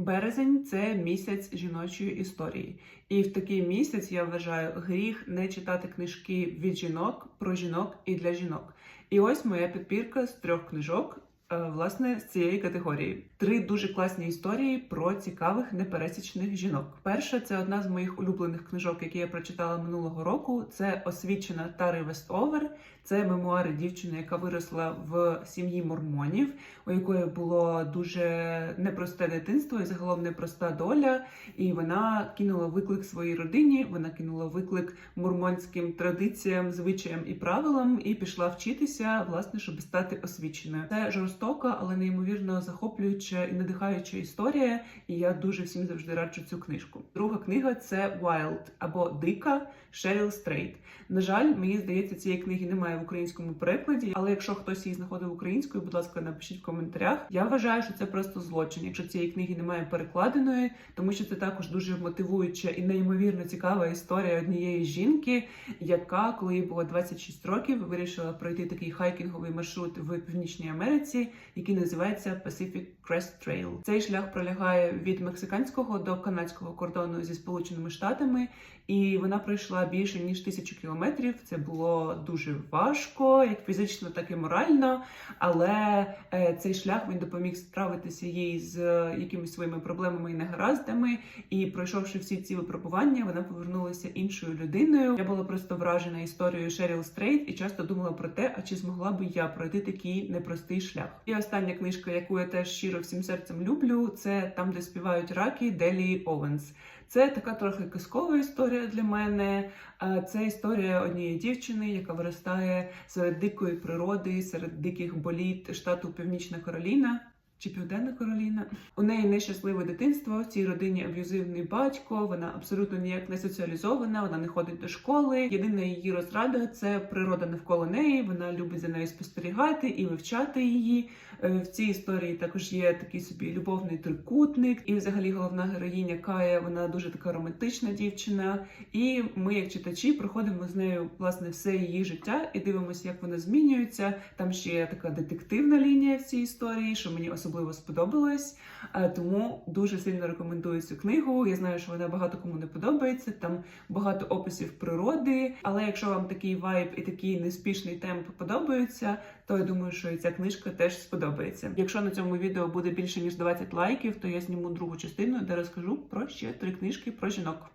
Березень це місяць жіночої історії, і в такий місяць я вважаю гріх не читати книжки від жінок про жінок і для жінок. І ось моя підпірка з трьох книжок. Е, Власне, з цієї категорії три дуже класні історії про цікавих непересічних жінок. Перша це одна з моїх улюблених книжок, які я прочитала минулого року. Це освічена Тари Вестовер. Це мемуари дівчини, яка виросла в сім'ї мормонів, у якої було дуже непросте дитинство і загалом непроста доля. І вона кинула виклик своїй родині. Вона кинула виклик мормонським традиціям, звичаям і правилам, і пішла вчитися, власне, щоб стати освіченою. Це жорстока, але неймовірно захоплююча і надихаюча історія. І я дуже всім завжди раджу цю книжку. Друга книга це Wild або Дика Шеріл Стрейт. На жаль, мені здається, цієї книги немає в українському перекладі. Але якщо хтось її знаходив українською, будь ласка, напишіть в коментарях. Я вважаю, що це просто злочин, якщо цієї книги немає перекладеної, тому що це також дуже мотивуюча і неймовірно цікава історія однієї жінки, яка, коли їй було 26 років, вирішила пройти такий хайкінговий маршрут в Північній Америці, який називається Pacific Crest Trail. Цей шлях пролягає від мексиканського до канадського кордону зі Сполученими Штатами, і вона пройшла більше ніж тисячу кілометрів. Це було дуже важко, як фізично, так і морально. Але е, цей шлях він допоміг справитися їй з е, якимись своїми проблемами і негараздами. І пройшовши всі ці випробування, вона повернулася іншою людиною. Я була просто вражена історією Шеріл Стрейт і часто думала про те, а чи змогла би я пройти такий непростий шлях. І остання книжка, яку я теж щиро всім серцем люблю, це там, де співають раки Делі Овенс. Це така трохи казкова історія для мене. Це історія однієї дівчини, яка виростає серед дикої природи, серед диких боліт штату Північна Кароліна. Чи Південна Кароліна? У неї нещасливе дитинство, в цій родині аб'юзивний батько, вона абсолютно ніяк не соціалізована, вона не ходить до школи. Єдина її розрада це природа навколо неї. Вона любить за нею спостерігати і вивчати її. Е, В цій історії також є такий собі любовний трикутник, і взагалі головна героїня Кая, вона дуже така романтична дівчина. І ми, як читачі, проходимо з нею власне все її життя і дивимося, як вона змінюється. Там ще є така детективна лінія в цій історії, що мені особливо сподобалось. Е, Тому дуже сильно рекомендую цю книгу. Я знаю, що вона багато кому не подобається. Там багато описів природи. Але якщо вам такий вайб і такий неспішний темп подобаються, то я думаю, що і ця книжка теж сподобається. Якщо на цьому відео буде більше ніж 20 лайків, то я зніму другу частину, де розкажу про ще три книжки про жінок.